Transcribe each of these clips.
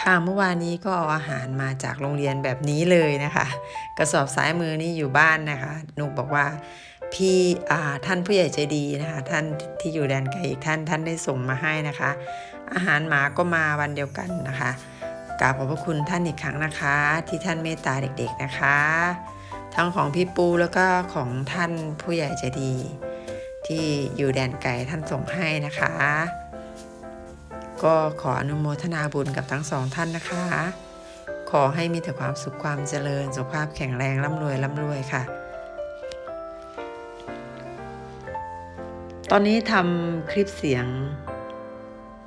ค่ะเมื่อวานนี้ก็เอาอาหารมาจากโรงเรียนแบบนี้เลยนะคะ กระสอบซ้ายมือนี่อยู่บ้านนะคะนุกบอกว่าพี่อาท่านผู้ใหญ่ใจดีนะคะ ท่านที่อยู่แดนไกลอีกท่านท่านได้ส่งมาให้นะคะ อาหารหมาก็มาวันเดียวกันนะคะกราบขอบพระคุณท่านอีกครั้งนะคะ ที่ท่านเมตตาเด็กๆนะคะ ทั้งของพี่ปูแล้วก็ของท่านผู้ใหญ่ใจดี ที่อยู่แดนไกลท่านส่งให้นะคะ ก็ขออนุโมทนาบุญกับทั้งสองท่านนะคะ ขอให้มีแต่ความสุขความเจริญ สุขภาพแข็งแรงร่ำรวยร่ำรวยค่ะ ตอนนี้ทำคลิปเสียง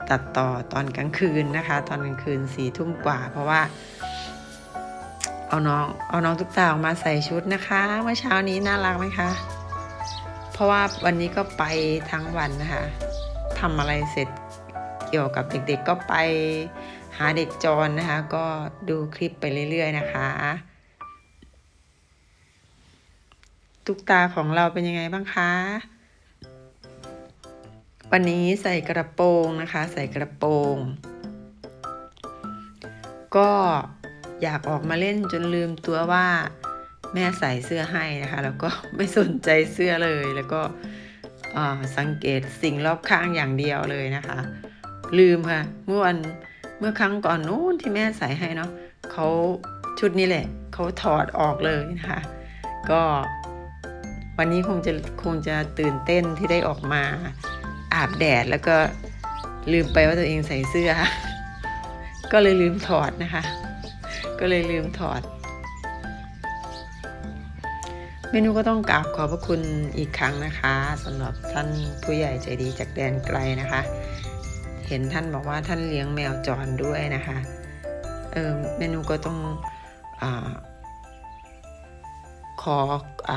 ตัดต่อตอนกลางคืนนะคะ ตอนกลางคืนสี่ทุ่มกว่า เพราะว่า เอาน้องเอาน้องตุ๊กตาออกมาใส่ชุดนะคะ เมื่อเช้านี้น่ารักไหมคะ เพราะว่าวันนี้ก็ไปทั้งวันนะคะทำอะไรเสร็จ กี่ยวกับเด็กๆก็ไปหาเด็กจรนะคะ ก็ดูคลิปไปเรื่อย ๆ นะคะตุ๊กตาของเราเป็นยังไงบ้างคะ วันนี้ใส่กระโปรงนะคะ ใส่กระโปรง ก็อยากออกมาเล่นจนลืมตัวว่าแม่ใส่เสื้อให้นะคะ แล้วก็ไม่สนใจเสื้อเลยแล้วก็สังเกตสิ่งรอบข้างอย่างเดียวเลยนะคะ ลืมค่ะ เมื่อวันเมื่อครั้งก่อนนู้นที่แม่ใส่ให้เนาะเขาชุดนี้แหละเขาถอดออกเลยนะคะก็วันนี้คงจะคงจะตื่นเต้นที่ได้ออกมาอาบแดดแล้วก็ลืมไปว่าตัวเองใส่เสื้อ ก็เลยลืมถอดนะคะ ก็เลยลืมถอด เมนูก็ต้องกราบขอบพระคุณอีกครั้งนะคะสำหรับท่านผู้ใหญ่ใจดีจากแดนไกลนะคะ เห็นท่านบอกว่าท่านเลี้ยงแมวจรด้วยนะคะเออเมนูก็ต้องอขออ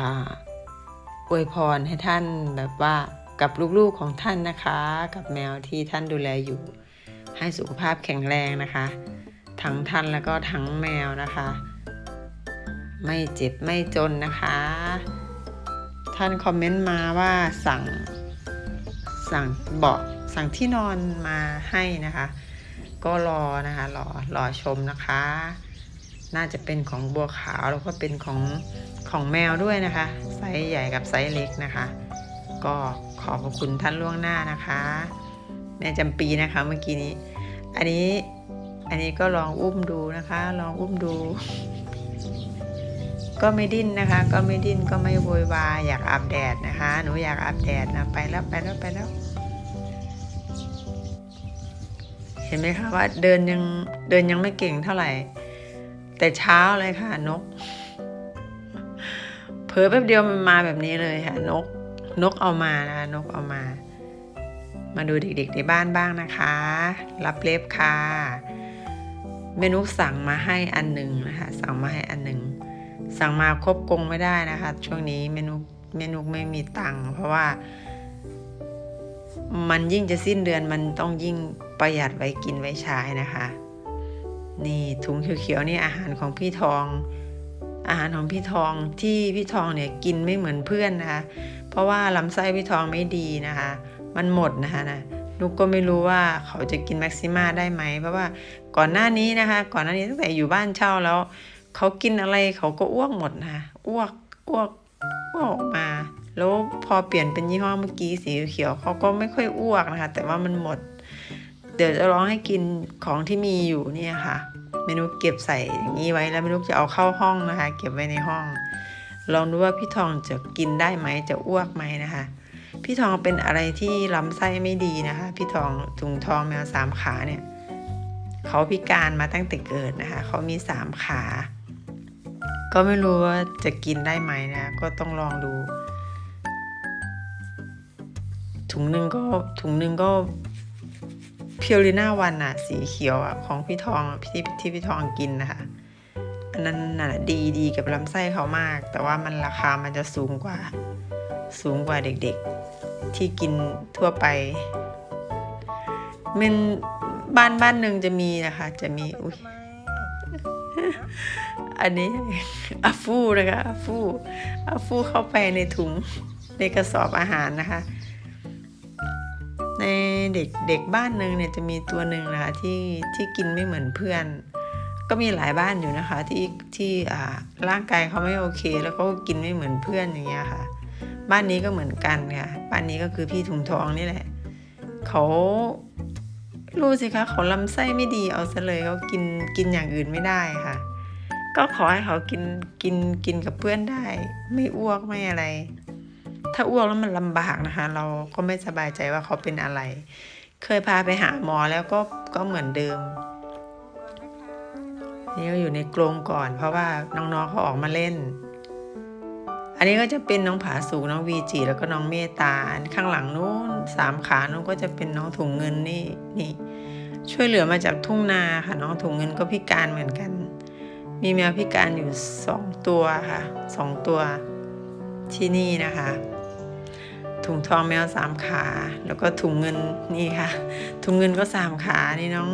อวยพรให้ท่านแบบว่ากับลูกๆของท่านนะคะ กับแมวที่ท่านดูแลอยู่ ให้สุขภาพแข็งแรงนะคะ ทั้งท่านแล้วก็ทั้งแมวนะคะ ไม่เจ็บไม่จนนะคะ ท่านคอมเมนต์มาว่าสั่งสั่งเบาะ สั่งที่นอนมาให้นะคะ ก็รอนะคะรอรอชมนะคะ น่าจะเป็นของบัวขาวแล้วก็เป็นของของแมวด้วยนะคะไซส์ใหญ่กับไซส์เล็กนะคะ ก็ขอบคุณท่านล่วงหน้านะคะแม่จำปีนะคะเมื่อกี้นี้ อันนี้อันนี้ก็ลองอุ้มดูนะคะ ลองอุ้มดู ก็ไม่ดิ้นนะคะ ก็ไม่ดิ้นก็ไม่โวยวายอยากอาบแดดนะคะ หนูอยากอาบแดดนะไปแล้วไปแล้วไปแล้ว เห็นไหมคะว่าเดินยังเดินยังไม่เก่งเท่าไหร่ แต่เช้าเลยค่ะนกเผลอแป๊บเดียวมันมาแบบนี้เลยค่ะ นกนกเอามานะคะนกเอามา มาดูเด็กๆในบ้านบ้างนะคะ รับเล็บค่ะเมนูสั่งมาให้อันหนึ่งนะคะ สั่งมาให้อันหนึ่งสั่งมาครบกรงไม่ได้นะคะ ช่วงนี้เมนูเมนูไม่มีตังค์เพราะว่า มันยิ่งจะสิ้นเดือนมันต้องยิ่ง ประหยัดไว้กินไว้ใช้นะคะ นี่ถุงเขียวๆนี่อาหารของพี่ทอง อาหารของพี่ทองที่พี่ทองเนี่ยกินไม่เหมือนเพื่อนนะคะ เพราะว่าลำไส้พี่ทองไม่ดีนะคะ มันหมดนะคะนะนุกก็ไม่รู้ว่าเขาจะกินแม็กซิมาได้ไหมเพราะว่าก่อนหน้านี้นะคะ ก่อนหน้านี้ตั้งแต่อยู่บ้านเช่าแล้ว เขากินอะไรเขาก็อ้วกหมดนะคะอ้วกอ้วกอ้วกออกมาแล้วพอเปลี่ยนเป็นยี่ห้อเมื่อกี้สีเขียวเขาก็ไม่ค่อยอ้วกนะคะ แต่ว่ามันหมด เดี๋ยวจะลองให้กินของที่มีอยู่เนี่ยค่ะเมนูเก็บใส่อย่างนี้ไว้แล้วเมนูจะเอาเข้าห้องนะคะ เก็บไว้ในห้อง ลองดูว่าพี่ทองจะกินได้ไหมจะอ้วกไหมนะคะ พี่ทองเป็นอะไรที่ลำไส้ไม่ดีนะคะ พี่ทองถุงทองแมวสามขาเนี่ยเขาพิการมาตั้งแต่เกิดนะคะเขามีสามขา ก็ไม่รู้ว่าจะกินได้ไหมนะ ก็ต้องลองดู ถุงหนึ่งก็ถุงหนึ่งก็ พียวลิน่าวันอะสีเขียวอะของพี่ทองที่ที่พี่ทองกินนะคะอันนั้นน่ะดีดีกับลำไส้เขามาก แต่ว่ามันราคามันจะสูงกว่า สูงกว่าเด็กๆ ที่กินทั่วไปมันบ้านบ้านหนึ่งจะมีนะคะ จะมีอุ้ยอันนี้อาฟูนะคะอาฟูอาฟูเข้าไปในถุงในกระสอบอาหารนะคะ ในเด็กเด็กบ้านหนึ่งเนี่ยจะมีตัวหนึ่งนะคะที่ที่กินไม่เหมือนเพื่อน ก็มีหลายบ้านอยู่นะคะที่ที่อ่าร่างกายเขาไม่โอเค แล้วก็กินไม่เหมือนเพื่อนอย่างเงี้ยค่ะ บ้านนี้ก็เหมือนกันค่ะบ้านนี้ก็คือพี่ถุงทองนี่แหละเขารู้สิคะเขาลำไส้ไม่ดีเอาซะเลยเขากินกินอย่างอื่นไม่ได้ค่ะ ก็ขอให้เขากินกินกินกับเพื่อนได้ ไม่อ้วกไม่อะไร ถ้าอ้วกแล้วมันลำบากนะคะ เราก็ไม่สบายใจว่าเขาเป็นอะไร เคยพาไปหาหมอแล้วก็ก็เหมือนเดิมนี่ก็อยู่ในกรงก่อน เพราะว่าน้องๆเขาออกมาเล่น อันนี้ก็จะเป็นน้องผาสูงน้องวีจีแล้วก็น้องเมตาข้างหลังนู้นสามขานู้นก็จะเป็นน้องถุงเงินนี่นี่ ช่วยเหลือมาจากทุ่งนาค่ะ น้องถุงเงินก็พิการเหมือนกัน มีแมวพิการอยู่สองตัวค่ะสองตัวที่นี่นะคะ ถุงทองแมวสามขา แล้วก็ถุงเงินนี่ค่ะ ถุงเงินก็สามขานี่น้อง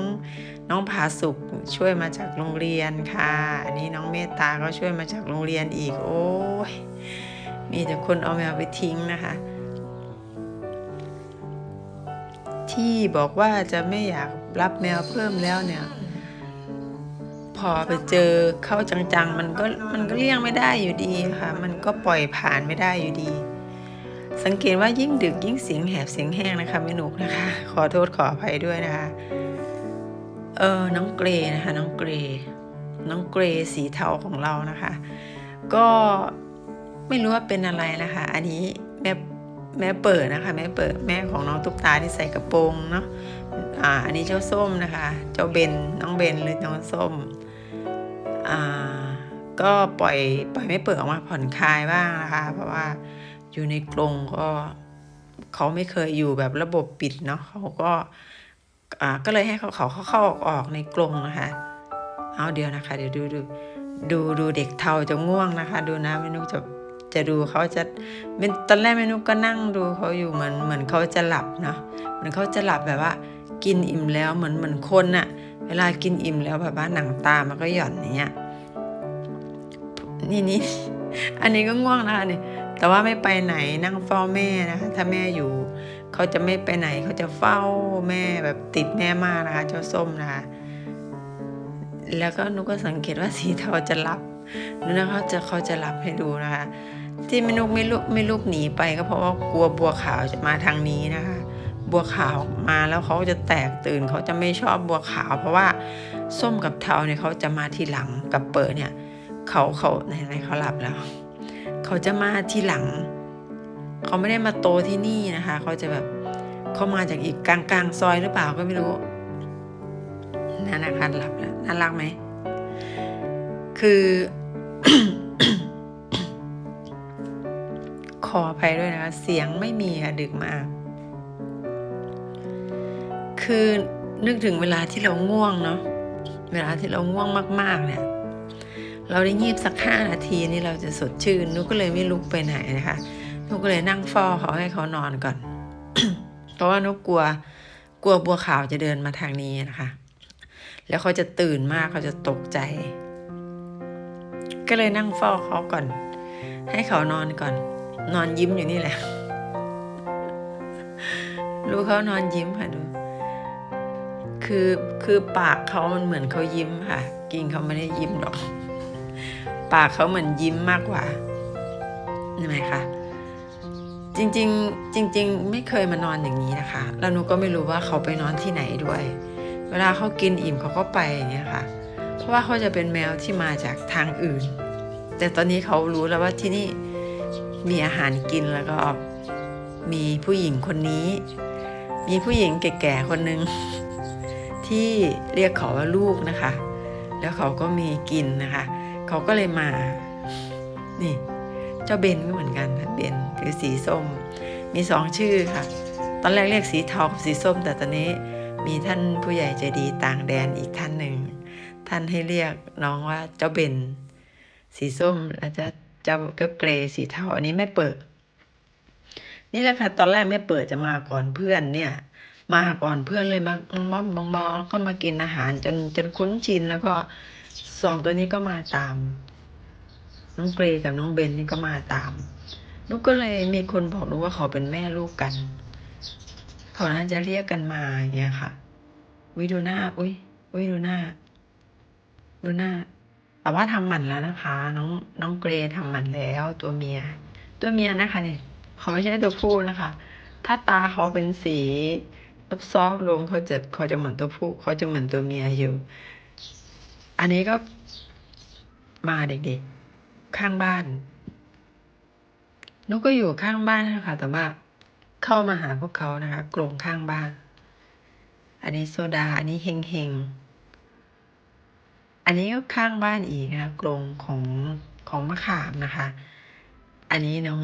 น้องผาสุกช่วยมาจากโรงเรียนค่ะอันนี้น้องเมตตาก็ช่วยมาจากโรงเรียนอีก โอ้ยมีแต่คนเอาแมวไปทิ้งนะคะ ที่บอกว่าจะไม่อยากรับแมวเพิ่มแล้วเนี่ยพอไปเจอเข้าจังๆ มันก็มันก็เลี่ยงไม่ได้อยู่ดีค่ะ มันก็ปล่อยผ่านไม่ได้อยู่ดี สังเกตว่ายิ่งดึกยิ่งเสียงแหบเสียงแห้งนะคะไม่นุกนะคะ ขอโทษขออภัยด้วยนะคะ เออน้องเกรนะคะ น้องเกรน้องเกรสีเทาของเรานะคะ ก็ไม่รู้ว่าเป็นอะไรนะคะ อันนี้แม่แม่เปิดนะคะ แม่เปิดแม่ของน้องตุ๊กตาที่ใส่กระโปรงเนาะอ่าอันนี้เจ้าส้มนะคะ เจ้าเบนน้องเบนหรือน้องส้มอ่าก็ปล่อยปล่อยไม่เปิดออกมาผ่อนคลายบ้างนะคะ เพราะว่า อยู่ในกรงก็เขาไม่เคยอยู่แบบระบบปิดเนาะเขาก็อ่าก็เลยให้เขาเขาเข้าเข้าออกออกในกรงนะคะ เอาเดี๋ยวนะคะ เดี๋ยวดูดูดูดูเด็กเทาจะง่วงนะคะ ดูนะเมนูจะจะดูเขาจะเป็นตอนแรกเมนูก็นั่งดูเขาอยู่เหมือนเหมือนเขาจะหลับเนาะเหมือนเขาจะหลับแบบว่า กินอิ่มแล้วเหมือนเหมือนคนอะเวลากินอิ่มแล้วแบบว่าหนังตามันก็หย่อนอย่างเงี้ยนี่นี่อันนี้ก็ง่วงนะคะนี่ แต่ว่าไม่ไปไหนนั่งเฝ้าแม่นะคะถ้าแม่อยู่ เขาจะไม่ไปไหนเขาจะเฝ้าแม่แบบติดแม่มากนะคะ เจ้าส้มนะคะ แล้วก็นุก็สังเกตว่าสีเทาจะหลับนุกนะคะจะเขาจะหลับให้ดูนะคะ ที่ม่นุกไม่ลุกไม่ลุกหนีไปก็เพราะว่ากลัวบัวขาวจะมาทางนี้นะคะ บัวขาวมาแล้วเขาจะแตกตื่นเขาจะไม่ชอบบัวขาว เพราะว่าส้มกับเทาเนี่ยเขาจะมาทีหลังกับเปิดเนี่ย เขาเขาไหนๆเขาหลับแล้ว เขาจะมาทีหลัง เขาไม่ได้มาโตที่นี่นะคะ เขาจะแบบเขามาจากอีกกลางกลางๆซอยหรือเปล่าก็ไม่รู้นั่นนะคะหลับแล้วน่ารักไหม คือขออภัยด้วยนะคะ เสียงไม่มีค่ะดึกมาก คือนึกถึงเวลาที่เราง่วงเนาะเวลาที่เราง่วงมาก ๆ เนี่ย เราได้งีบสักห้านาทีนี่เราจะสดชื่นนุก็เลยไม่ลุกไปไหนนะคะนุก็เลยนั่งเฝ้าเขาให้เขานอนก่อน เพราะว่านุกกลัวกลัวบัวขาวจะเดินมาทางนี้นะคะ แล้วเขาจะตื่นมากเขาจะตกใจ ก็เลยนั่งเฝ้าเขาก่อน ให้เขานอนก่อน นอนยิ้มอยู่นี่แหละรู้เขานอนยิ้มค่ะดู คือคือปากเขามันเหมือนเขายิ้มค่ะ กิ่งเขาไม่ได้ยิ้มหรอก ปากเขาเหมือนยิ้มมากกว่าใช่ไหมคะจริงๆ จริง ๆ ไม่เคยมานอนอย่างนี้นะคะ แล้วหนูก็ไม่รู้ว่าเขาไปนอนที่ไหนด้วย เวลาเขากินอิ่มเขาก็ไปอย่างเงี้ยค่ะ เพราะว่าเขาจะเป็นแมวที่มาจากทางอื่น แต่ตอนนี้เขารู้แล้วว่าที่นี่มีอาหารกินแล้วก็มีผู้หญิงคนนี้ มีผู้หญิงแก่ๆคนหนึ่งที่เรียกเขาว่าลูกนะคะ แล้วเขาก็มีกินนะคะ เขาก็เลยมา นี่ เจ้าเบนก็เหมือนกันนะเบนคือสีส้ม มีสองชื่อค่ะ ตอนแรกเรียกสีทองสีส้ม แต่ตอนนี้มีท่านผู้ใหญ่ใจดีต่างแดนอีกท่านหนึ่ง ท่านให้เรียกน้องว่าเจ้าเบนสีส้มแล้วจะเจ้าก็เกรสีเทาอันนี้ไม่เปิด นี่แหละค่ะตอนแรกไม่เปิดจะมาก่อนเพื่อนเนี่ย มาก่อนเพื่อนเลยมามองบองก็มากินอาหารจนจนคุ้นชินแล้วก็ สองตัวนี้ก็มาตาม น้องเกรกับน้องเบนนี่ก็มาตามนุกก็เลยมีคนบอกนุกว่าเขาเป็นแม่ลูกกันเขาน่าจะเรียกกันมาอย่างเงี้ยค่ะวิดูหน้าอุ้ยอุ้ยดูหน้า ดูหน้า แต่ว่าทำหมันแล้วนะคะ น้องน้องเกรทำหมันแล้วตัวเมีย ตัวเมียนะคะเนี่ยเขาไม่ใช่ตัวผู้นะคะ ถ้าตาเขาเป็นสีซอฟลงเขาจะเขาจะเหมือนตัวผู้เขาจะเหมือนตัวเมียอยู่ อันนี้ก็มาเด็กๆ ข้างบ้านนุกก็อยู่ข้างบ้านนะคะแต่ว่าเข้ามาหาพวกเขานะคะกรงข้างบ้าน อันนี้โซดา อันนี้เฮงเฮงอันนี้ก็ข้างบ้านอีกนะคะกรงของของมะขามนะคะ อันนี้น้อง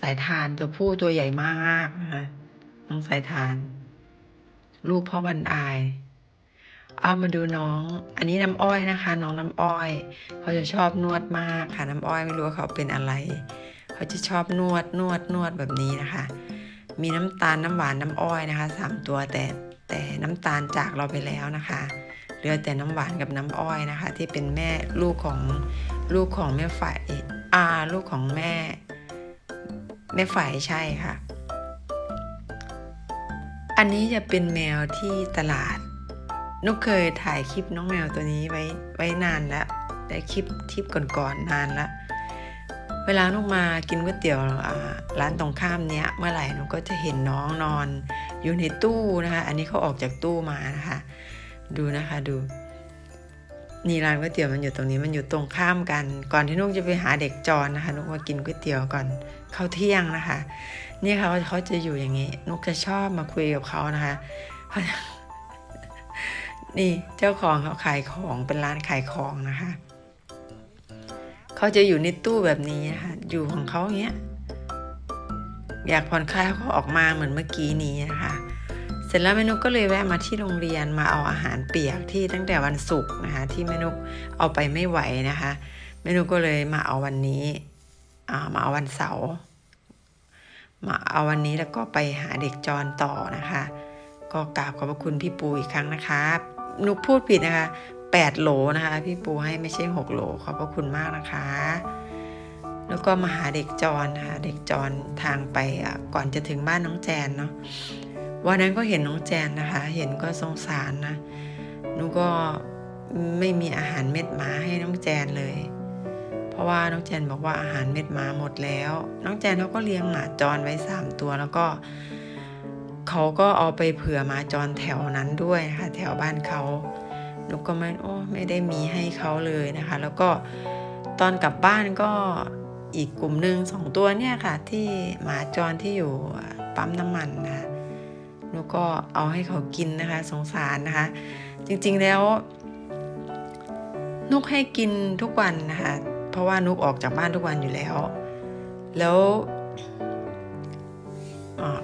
สายทานตัวผู้ตัวใหญ่มากนะคะน้องสายทาน ลูกพ่อบันอาย เอามาดูน้อง อันนี้น้ำอ้อยนะคะ น้องน้ำอ้อย เขาจะชอบนวดมากค่ะน้ำอ้อยไม่รู้ว่าเขาเป็นอะไร เขาจะชอบนวดนวดนวดแบบนี้นะคะ มีน้ำตาลน้ำหวานน้ำอ้อยนะคะสามตัวแต่แต่น้ำตาลจากเราไปแล้วนะคะเหลือแต่น้ำหวานกับน้ำอ้อยนะคะ ที่เป็นแม่ลูกของลูกของแม่ฝ่ายอาลูกของแม่แม่ฝ่ายใช่ค่ะ อันนี้จะเป็นแมวที่ตลาด นุกเคยถ่ายคลิปน้องแมวตัวนี้ไว้ไว้นานแล้วแต่คลิปคลิปก่อนๆนานแล้วเวลานุกมากินก๋วยเตี๋ยวร้านตรงข้ามเนี้ยเมื่อไหร่นุกก็จะเห็นน้องนอน อยู่ในตู้นะคะ อันนี้เขาออกจากตู้มานะคะ ดูนะคะดูนี่ร้านก๋วยเตี๋ยวมันอยู่ตรงนี้มันอยู่ตรงข้ามกัน ก่อนที่นุกจะไปหาเด็กจรนะคะนุกมากินก๋วยเตี๋ยวก่อนเข้าเที่ยงนะคะ นี่เขาเขาจะอยู่อย่างนี้นุกจะชอบมาคุยกับเขานะคะ นี่เจ้าของเขาขายของเป็นร้านขายของนะคะ เขาจะอยู่ในตู้แบบนี้นะคะอยู่ของเขาเงี้ย อยากผ่อนคลายเขาก็ออกมาเหมือนเมื่อกี้นี้นะคะ เสร็จแล้วแม่นุกก็เลยแวะมาที่โรงเรียนมาเอาอาหารเปียกที่ตั้งแต่วันศุกร์นะคะ ที่แม่นุกเอาไปไม่ไหวนะคะแม่นุกก็เลยมาเอาวันนี้ามาเอาวันเสาร์มาเอาวันนี้แล้วก็ไปหาเด็กจรต่อนะคะ ก็กราบขอบพระคุณพี่ปูอีกครั้งนะคะ นุกพูดผิดนะคะ 8 โหลนะคะ พี่ปูให้ไม่ใช่ 6 โหล ขอบพระคุณมากนะคะ แล้วก็มาหาเด็กจรนะคะเด็กจรทางไปก่อนจะถึงบ้านน้องแจนเนาะวันนั้นก็เห็นน้องแจนนะคะ เห็นก็สงสารนะนุกก็ไม่มีอาหารเม็ดหมาให้น้องแจนเลย เพราะว่าน้องแจนบอกว่าอาหารเม็ดหมาหมดแล้ว น้องแจนเขาก็เลี้ยงหมาจรไว้สามตัวแล้วก็ เขาก็เอาไปเผื่อหมาจรแถวนั้นด้วยนะคะแถวบ้านเขานุกก็ไม่โอ้ไม่ได้มีให้เขาเลยนะคะ แล้วก็ตอนกลับบ้านก็อีกกลุ่มหนึ่งสองตัวเนี่ยค่ะ ที่หมาจรที่อยู่ปั๊มน้ำมันนะคะนุก็เอาให้เขากินนะคะ สงสารนะคะ จริงๆแล้ว นุกให้กินทุกวันนะคะ เพราะว่านุกออกจากบ้านทุกวันอยู่แล้ว แล้ว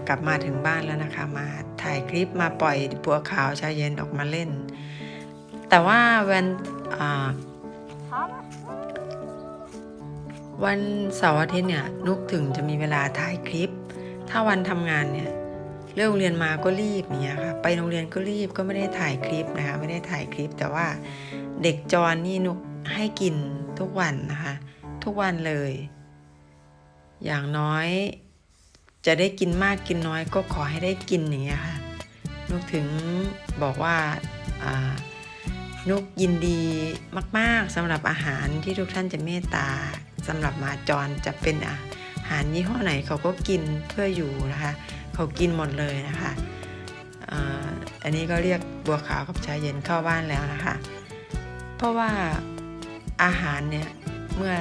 กลับมาถึงบ้านแล้วนะคะ มาถ่ายคลิปมาปล่อยปัวขาวชายเย็นออกมาเล่น แต่ว่าวันวันเสาร์อาทิตย์เนี่ยนุกถึงจะมีเวลาถ่ายคลิป ถ้าวันทำงานเนี่ยเลิกโรงเรียนมาก็รีบเนี่ยค่ะ ไปโรงเรียนก็รีบก็ไม่ได้ถ่ายคลิปนะคะ ไม่ได้ถ่ายคลิป แต่ว่าเด็กจรนี่นุกให้กินทุกวันนะคะ ทุกวันเลย อย่างน้อย จะได้กินมากกินน้อยก็ขอให้ได้กินอย่างเงี้ยค่ะนุกถึงบอกว่าานุกยินดีมาก ๆสำหรับอาหารที่ทุกท่านจะเมตตาสำหรับหมาจรจะเป็นอาหารยี่ห้อไหนเขาก็กินเพื่ออยู่นะคะเขากินหมดเลยนะคะอันนี้ก็เรียกบัวขาวกับชาเย็นเข้าบ้านแล้วนะคะ เพราะว่าอาหารเนี่ยเมื่อ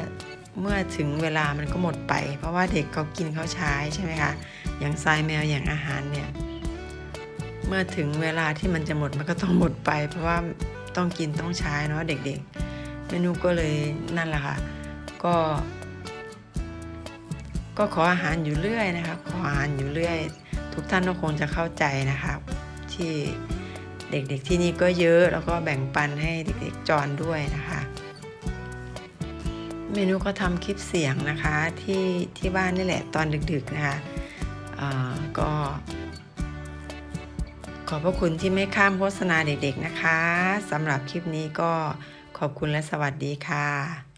เมื่อถึงเวลามันก็หมดไป เพราะว่าเด็กเขากินเขาใช้ใช่ไหมคะอย่างทรายแมวอย่างอาหารเนี่ยเมื่อถึงเวลาที่มันจะหมดมันก็ต้องหมดไป เพราะว่าต้องกินต้องใช้เนาะเด็กๆเมนูก็เลยนั่นแหละค่ะก็ ก็ขออาหารอยู่เรื่อยนะคะขออาหารอยู่เรื่อย ทุกท่านก็คงจะเข้าใจนะคะที่เด็กๆที่นี่ก็เยอะแล้วก็แบ่งปันให้เด็กๆจรด้วยนะคะ เมนูก็ทำคลิปเสียงนะคะที่ที่บ้านนี่แหละตอนดึกๆนะคะก็ ขอบพระคุณที่ไม่ข้ามโฆษณาเด็กๆนะคะสำหรับคลิปนี้ก็ขอบคุณและสวัสดีค่ะ